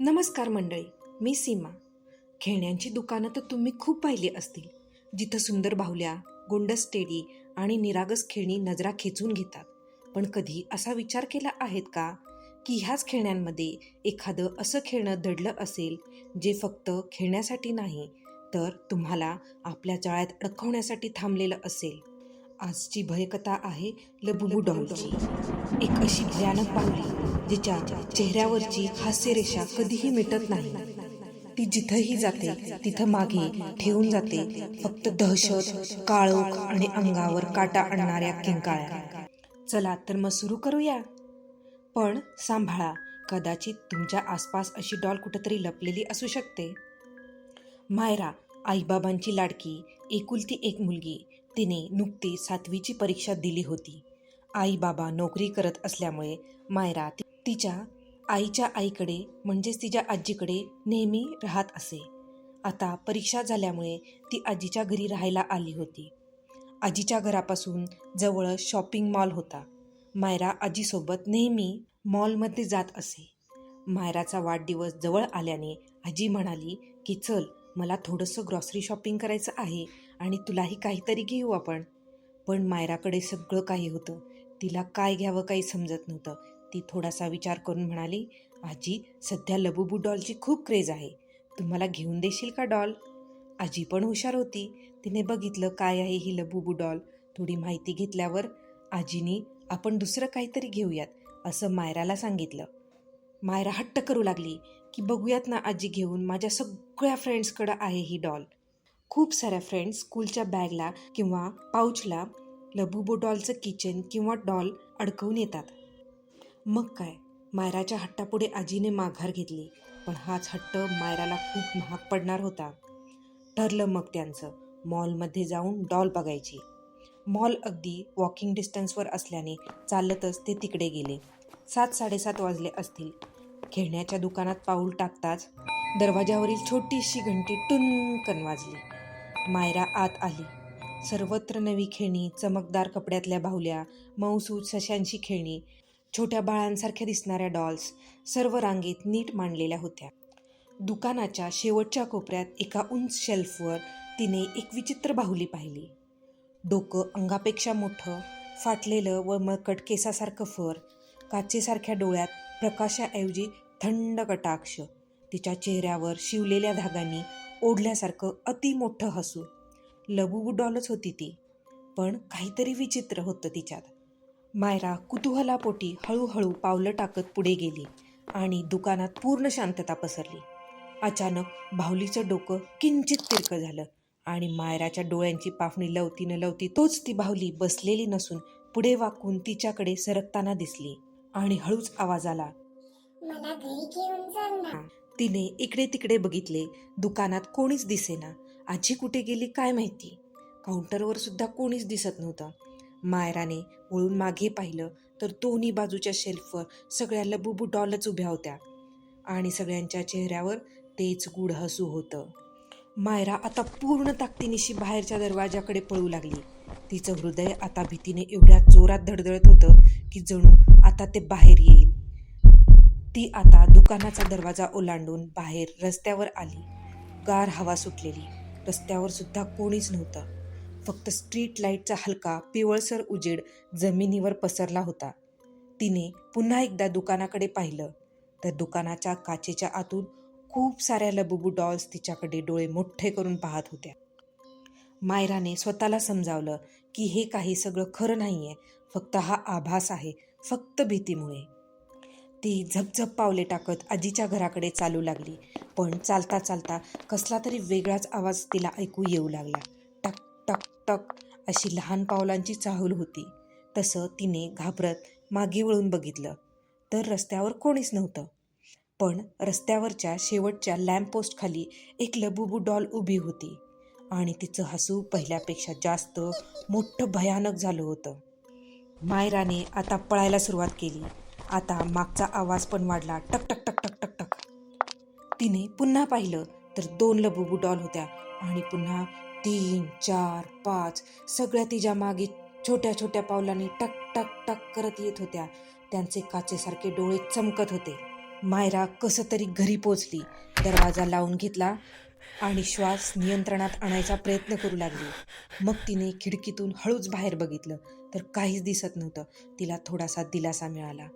नमस्कार मंडळी मी सीमा. खेळण्यांची दुकानं तर तुम्ही खूप पाहिली असतील. जिथं सुंदर बाहुल्या गोंडस टेडी आणि निरागस खेळणी नजरा खेचून घेतात. पण कधी असा विचार केला आहेत का? की ह्याच खेळण्यांमध्ये एखादं असं खेळणं दडलं असेल जे फक्त खेळण्यासाठी नाही तर तुम्हाला आपल्या जाळ्यात अडकवण्यासाठी थांबलेलं असेल. आजची भयकथा आहे लबुबू डॉलची एक अशी भयानक बाहुली जिच्या चेहऱ्यावरची हास्यरेषा कधीही मिटत नाही. ती जिथंही जाते तिथं मागे ठेवून जाते फक्त दहशत काळोख आणि अंगावर काटा आणणाऱ्या किंकाळ्या. चला तर मग सुरू करूया. पण सांभाळा कदाचित तुमच्या आसपास अशी डॉल कुठंतरी लपलेली असू शकते. मायरा आईबाबांची लाडकी एकुलती एक मुलगी तिने नुकती सातवीची परीक्षा दिली होती. आई बाबा नोकरी करत असल्यामुळे मायरा तिच्या आईच्या आईकडे म्हणजेच तिच्या आजीकडे नेहमी राहत असे. आता परीक्षा झाल्यामुळे ती आजीच्या घरी राहायला आली होती. आजीच्या घरापासून जवळ शॉपिंग मॉल होता. मायरा आजीसोबत नेहमी मॉलमध्ये जात असे. मायराचा वाढदिवस जवळ आल्याने आजी म्हणाली की चल मला थोडंसं ग्रॉसरी शॉपिंग करायचं आहे आणि तुलाही काहीतरी घेऊ आपण. पण मायराकडे सगळं काही होतं. तिला काय घ्यावं काही समजत नव्हतं. ती थोडासा विचार करून म्हणाली आजी सध्या लबुबू डॉलची खूप क्रेज आहे. तुम्हाला घेऊन देशील का डॉल? आजी पण हुशार होती. तिने बघितलं काय आहे ही लबुबू डॉल. थोडी माहिती घेतल्यावर आजीनी आपण दुसरं काहीतरी घेऊयात असं मायराला सांगितलं. मायरा हट्ट करू लागली की बघूयात ना आजी घेऊन माझ्या सगळ्या फ्रेंड्सकडं आहे ही डॉल. खूप साऱ्या फ्रेंड्स स्कूलच्या बॅगला किंवा पाऊचला लबुबो डॉलचं किचन किंवा डॉल अडकवून येतात. मग काय? मायराच्या हट्टापुढे आजीने माघार घेतली पण हाच हट्ट मायराला खूप महाग पडणार होता. ठरलं मग त्यांचं मॉलमध्ये जाऊन डॉल बघायची. मॉल अगदी वॉकिंग डिस्टन्सवर असल्याने चालतच ते तिकडे गेले. सात साडेसात वाजले असतील. खेळण्याच्या दुकानात पाऊल टाकताच दरवाजावरील छोटीशी घंटी टुनकन वाजली. मायरा आत आली. सर्वत्र नवी खेळणी चमकदार कपड्यातल्या बाहुल्या मऊसूद सशांची खेळणी छोट्या बाळांसारख्या दिसणाऱ्या डॉल्स सर्व रांगेत नीट मांडलेल्या होत्या. दुकानाच्या शेवटच्या कोपऱ्यात एका उंच शेल्फवर तिने एक विचित्र बाहुली पाहिली. डोकं अंगापेक्षा मोठं फाटलेलं व मळकट केसासारखं फर काचेसारख्या डोळ्यात प्रकाशाऐवजी थंड कटाक्ष तिच्या चेहऱ्यावर शिवलेल्या धागांनी ओढल्यासारखं अति मोठं हसू. लबुबू डॉलच होती ती. पण काहीतरी विचित्र होतं तिच्यात. मायरा कुतूहलापोटी हळूहळू पावलं टाकत पुढे गेली आणि दुकानात पूर्ण शांतता पसरली. अचानक बाहुलीचं डोकं किंचित तिरकं झालं आणि मायराच्या डोळ्यांची पाफणी लवती न लवती तोच ती बाहुली बसलेली नसून पुढे वाकून तिच्याकडे सरकताना दिसली आणि हळूच आवाज आला. तिने इकडे तिकडे बघितले. दुकानात कोणीच दिसेना. आजी कुठे गेली काय माहिती? काउंटरवर सुद्धा कोणीच दिसत नव्हतं. मायराने वळून मागे पाहिलं तर दोन्ही बाजूच्या शेल्फवर सगळ्या लबुबू डॉलच उभ्या होत्या आणि सगळ्यांच्या चेहऱ्यावर तेच गूढ हसू होतं. मायरा आता पूर्ण ताकदीनिशी बाहेरच्या दरवाजाकडे पळू लागली. तिचं हृदय आता भीतीने एवढ्या जोरात धडधडत होतं की जणू आता ते बाहेर येईल. ती आता दुकानाचा दरवाजा ओलांडून बाहेर रस्त्यावर आली. गार हवा सुटलेली. रस्त्यावर सुद्धा कोणीच नव्हतं. फक्त स्ट्रीट लाईटचा हलका पिवळसर उजेड जमिनीवर पसरला होता. तिने पुन्हा एकदा दुकानाकडे पाहिलं. तर दुकानाच्या काचेच्या आतून खूप साऱ्या लबुबू डॉल्स तिच्याकडे डोळे मोठे करून पाहत होत्या. मायराने स्वतःला समजावलं की हे काही सगळं खरं नाही आहे फक्त हा आभास आहे. फक्त भीतीमुळे. ती झपझप पावले टाकत आजीच्या घराकडे चालू लागली. पण चालता चालता कसला तरी वेगळाच आवाज तिला ऐकू येऊ लागला. टक टक टक अशी लहान पावलांची चाहूल होती. तसं तिने घाबरत मागे वळून बघितलं. तर रस्त्यावर कोणीच नव्हतं. पण रस्त्यावरच्या शेवटच्या लॅम्पपोस्टखाली एक लबुबू डॉल उभी होती. आणि तिचं हसू पहिल्यापेक्षा जास्त मोठं भयानक झालं होतं. मायराने आता पळायला सुरुवात केली. आता मागचा आवाज पण वाढला. टक टक टक टक टक टक. तिने पुन्हा पाहिलं तर दोन लबुबू डॉल होत्या आणि पुन्हा तीन चार पाच सगळ्या तिच्यामागे छोट्या छोट्या पावलांनी टक टक टक करत येत होत्या. त्यांचे काचेसारखे डोळे चमकत होते. मायरा कसं तरी घरी पोचली. दरवाजा लावून घेतला आणि श्वास नियंत्रणात आणायचा प्रयत्न करू लागली. मग तिने खिडकीतून हळूच बाहेर बघितलं तर काहीच दिसत नव्हतं. तिला थोडासा दिलासा मिळाला.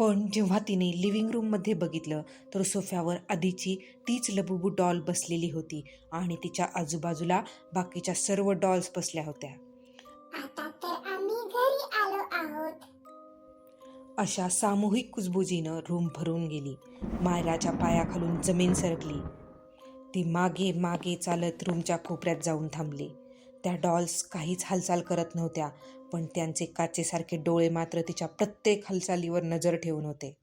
पण जेव्हा तिने लिव्हिंग रूममध्ये बघितलं तर सोफ्यावर आधीची तीच लबुबू डॉल बसलेली होती आणि तिच्या आजूबाजूला बाकीच्या सर्व डॉल्स बसल्या होत्या. आता तर आम्ही घरी आलो आहोत. अशा सामूहिक कुजबुजीनं रूम भरून गेली. मायराच्या पायाखालून जमीन सरकली. ती मागे मागे चालत रूमच्या कोपऱ्यात जाऊन थांबली. त्या डॉल्स काहीच हालचाल करत नव्हत्या. पण त्यांचे काचेसारखे डोळे मात्र तिच्या प्रत्येक हालचालीवर नजर ठेवून होते.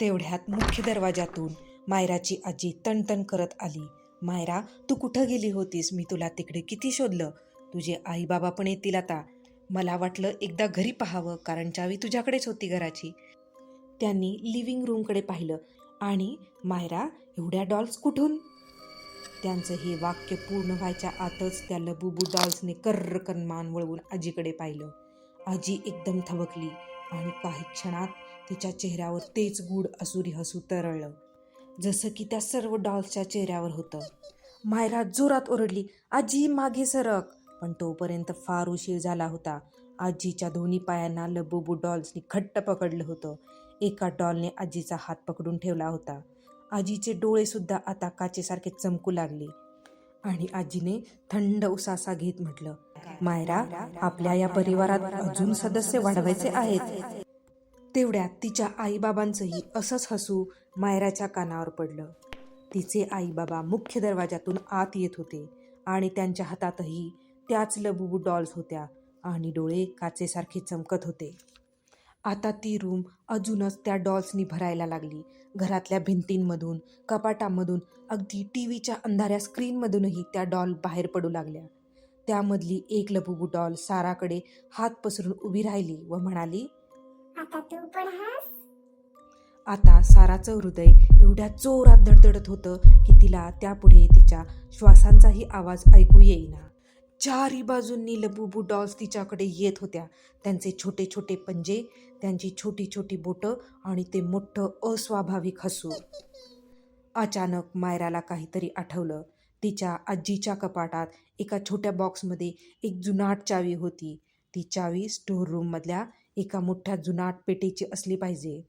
तेवढ्यात मुख्य दरवाजातून मायराची आजी तणतण करत आली मायरा तू कुठं गेली होतीस? मी तुला तिकडे किती शोधलं? तुझे आईबाबा पण येतील आता. मला वाटलं एकदा घरी पाहावं कारण चावी तुझ्याकडेच होती घराची. त्यांनी लिव्हिंग रूमकडे पाहिलं आणि मायरा एवढ्या डॉल्स कुठून? त्यांचं हे वाक्य पूर्ण व्हायच्या आतच त्या लबुबू डॉल्सने कर्रकन मान वळवून आजीकडे पाहिलं. आजी एकदम थबकली आणि काही क्षणात तिच्या चेहऱ्यावर तेच गूढ असुरी हसू तरळलं. जसं की त्या सर्व डॉल्सच्या चेहऱ्यावर होतं. मायरा जोरात ओरडली आजी मागे सरक. पण तोपर्यंत फार उशीर झाला होता. आजीच्या दोन्ही पायांना लबुबू डॉल्सनी घट्ट पकडलं होतं. एका डॉलने आजीचा हात पकडून ठेवला होता. आजीचे डोळे सुद्धा आता काचेसारखे चमकू लागले. आणि आजीने थंड उसासा घेत म्हटलं मायरा आपल्या या परिवारात अजून सदस्य वाढवायचे आहेत. तेवढ्यात तिच्या आईबाबांचंही असंच हसू मायराच्या कानावर पडलं. तिचे आईबाबा मुख्य दरवाजातून आत येत होते आणि त्यांच्या हातातही त्याच लबू डॉल्स होत्या आणि डोळे काचेसारखे चमकत होते. आता ती रूम अजूनच त्या डॉल्सनी भरायला लागली. घरातल्या भिंतींमधून कपाटामधून अगदी टी व्हीच्या अंधाऱ्या स्क्रीनमधूनही त्या डॉल बाहेर पडू लागल्या. त्यामधली एक लबुबू डॉल साराकडे हात पसरून उभी राहिली व म्हणाली आता तू पण हस. आता साराचं हृदय एवढ्या जोरात धडधडत होतं की तिला त्यापुढे तिच्या श्वासांचाही आवाज ऐकू येईना. चारी बाजूंनी लबुबू डॉल्स तिच्याकडे येत होत्या. त्यांचे छोटे छोटे पंजे त्यांची छोटी छोटी बोटं आणि ते मोठं अस्वाभाविक हसू. अचानक मायराला काहीतरी आठवलं. तिच्या आजीच्या कपाटात एका छोट्या बॉक्समध्ये एक जुनाट चावी होती. ती चावी स्टोअर रूममधल्या एका मोठ्या जुनाट पेटीची असली पाहिजे.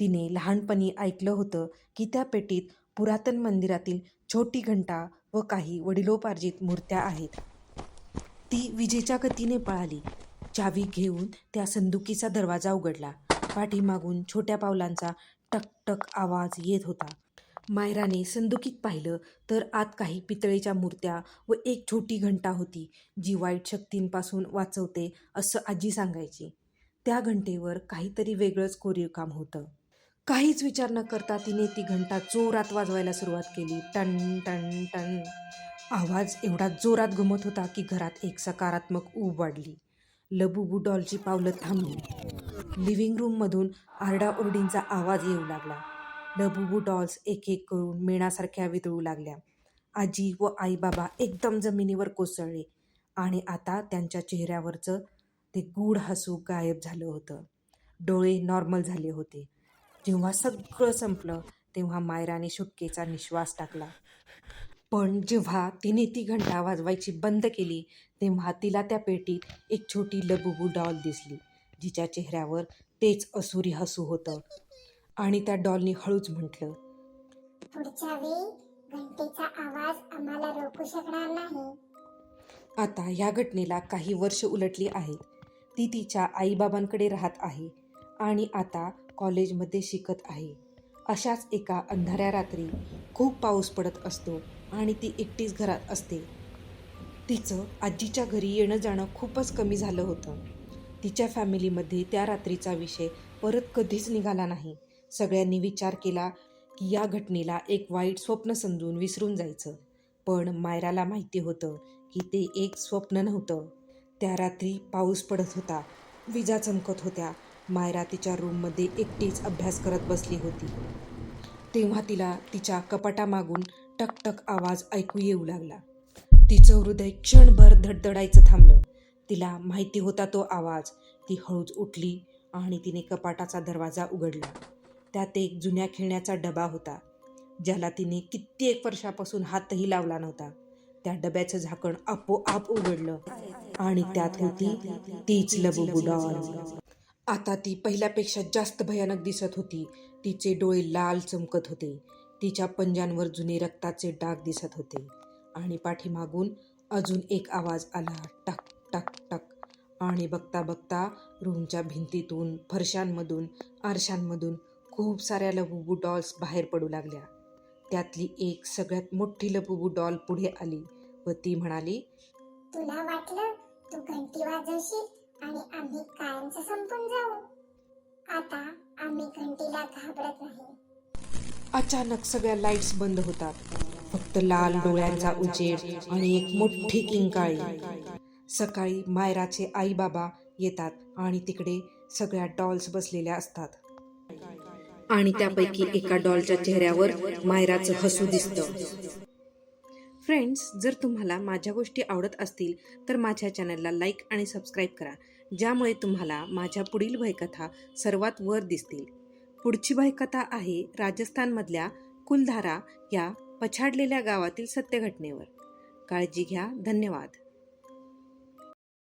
तिने लहानपणी ऐकलं होतं की त्या पेटीत पुरातन मंदिरातील छोटी घंटा व काही वडिलोपार्जित मूर्त्या आहेत. ती विजेच्या गतीने पळाली. चावी घेऊन त्या संदुकीचा दरवाजा उघडला. पाठीमागून छोट्या पावलांचा टकटक आवाज येत होता. मायराने संदुकीत पाहिलं तर आत काही पितळेच्या मूर्त्या व एक छोटी घंटा होती जी वाईट शक्तींपासून वाचवते असं आजी सांगायची. त्या घंटेवर काहीतरी वेगळंच कोरीव काम होतं. काहीच विचार न करता तिने ती घंटा जोरात वाजवायला सुरुवात केली. टन टन टन. आवाज एवढा जोरात घुमत होता की घरात एक सकारात्मक ऊब वाढली लबुबू डॉलची पावलं थांबली. लिव्हिंग रूममधून आरडाओरडींचा आवाज येऊ लागला. लबुबू डॉल्स एक एक करून मेणासारख्या वितळू लागल्या. आजी व आई बाबा एकदम जमिनीवर कोसळले आणि आता त्यांच्या चेहऱ्यावरचं ते गूढ हसू गायब झालं होतं. डोळे नॉर्मल झाले होते. जेव्हा सगळं संपलं तेव्हा मायराने शुटकेचा निश्वास टाकला. पण जेव्हा तिने ती घंटा वाजवायची बंद केली तेव्हा तिला त्या पेटीत एक छोटी लबुबू डॉल दिसली जिच्या चेहऱ्यावर तेच असुरी हसू होतं. आणि त्या डॉलनी हळूच म्हटलं पुढच्या वेळी घंटेचा आवाज आम्हाला रोखू शकणार नाही. आता ह्या घटनेला काही वर्ष उलटली आहेत. ती तिच्या आईबाबांकडे राहत आहे आणि आता कॉलेजमध्ये शिकत आहे. अशाच एका अंधाऱ्या रात्री खूप पाऊस पडत असतो आणि ती एकटीच घरात असते. तिचं आजीच्या घरी येणं जाणं खूपच कमी झालं होतं. तिच्या फॅमिलीमध्ये त्या रात्रीचा विषय परत कधीच निघाला नाही. सगळ्यांनी विचार केला की या घटनेला एक वाईट स्वप्न समजून विसरून जायचं. पण मायराला माहिती होतं की ते एक स्वप्न नव्हतं. त्या रात्री पाऊस पडत होता. विजा चमकत होत्या. मायरा तिच्या रूममध्ये एकटीच अभ्यास करत बसली होती. तेव्हा तिला तिच्या कपाटामागून टकटक आवाज ऐकू येऊ लागला. तिचं हृदय क्षणभर धडधडायचं थांबलं. तिला माहिती होता तो आवाज. ती हळूच उठली आणि तिने कपाटाचा दरवाजा उघडला. त्यात एक जुन्या खेळण्याचा डबा होता ज्याला तिने कित्येक वर्षापासून हातही लावला नव्हता. त्या डब्याचं झाकण आपोआप उघडलं आणि त्यात होती तीच लबुबू आता ती पहिल्यापेक्षा जास्त भयानक दिसत होती. तिचे डोळे लाल चमकत होते. तिच्या पंजांवर जुने रक्ताचे डाग दिसत होते. आणि पाठीमागून अजून एक आवाज आला टक टक टक. आणि बघता बघता रूमच्या भिंतीतून फरशांमधून आरशांमधून खूप साऱ्या लबुबू डॉल्स बाहेर पडू लागल्या. त्यातली एक सगळ्यात मोठी लबुबू डॉल पुढे आली व ती म्हणाली तुला वाटलं तू घंटी वाजवशील आणि आम्ही कायमचं संपून जाऊ. आता आम्ही घंटीला घाबरत नाही अचानक सगळ्या लाईट्स बंद होतात. फक्त लाल डोळ्यांचा उजेड आणि एक मोठी किंकाळी. सकाळी मायराचे आई बाबा येतात आणि तिकडे सगळ्या डॉल्स बसलेल्या असतात. आणि त्यापैकी एका डॉलच्या चेहऱ्यावर मायराचं हसू दिसतं. फ्रेंड्स जर तुम्हाला माझ्या गोष्टी आवडत असतील तर माझ्या चॅनलला लाईक आणि सबस्क्राईब करा ज्यामुळे तुम्हाला माझ्या पुढील भयकथा सर्वात वर दिसतील. पुढची भयकथा आहे राजस्थानमधल्या कुलधारा या पछाडलेल्या गावातील सत्यघटनेवर. काळजी घ्या. धन्यवाद.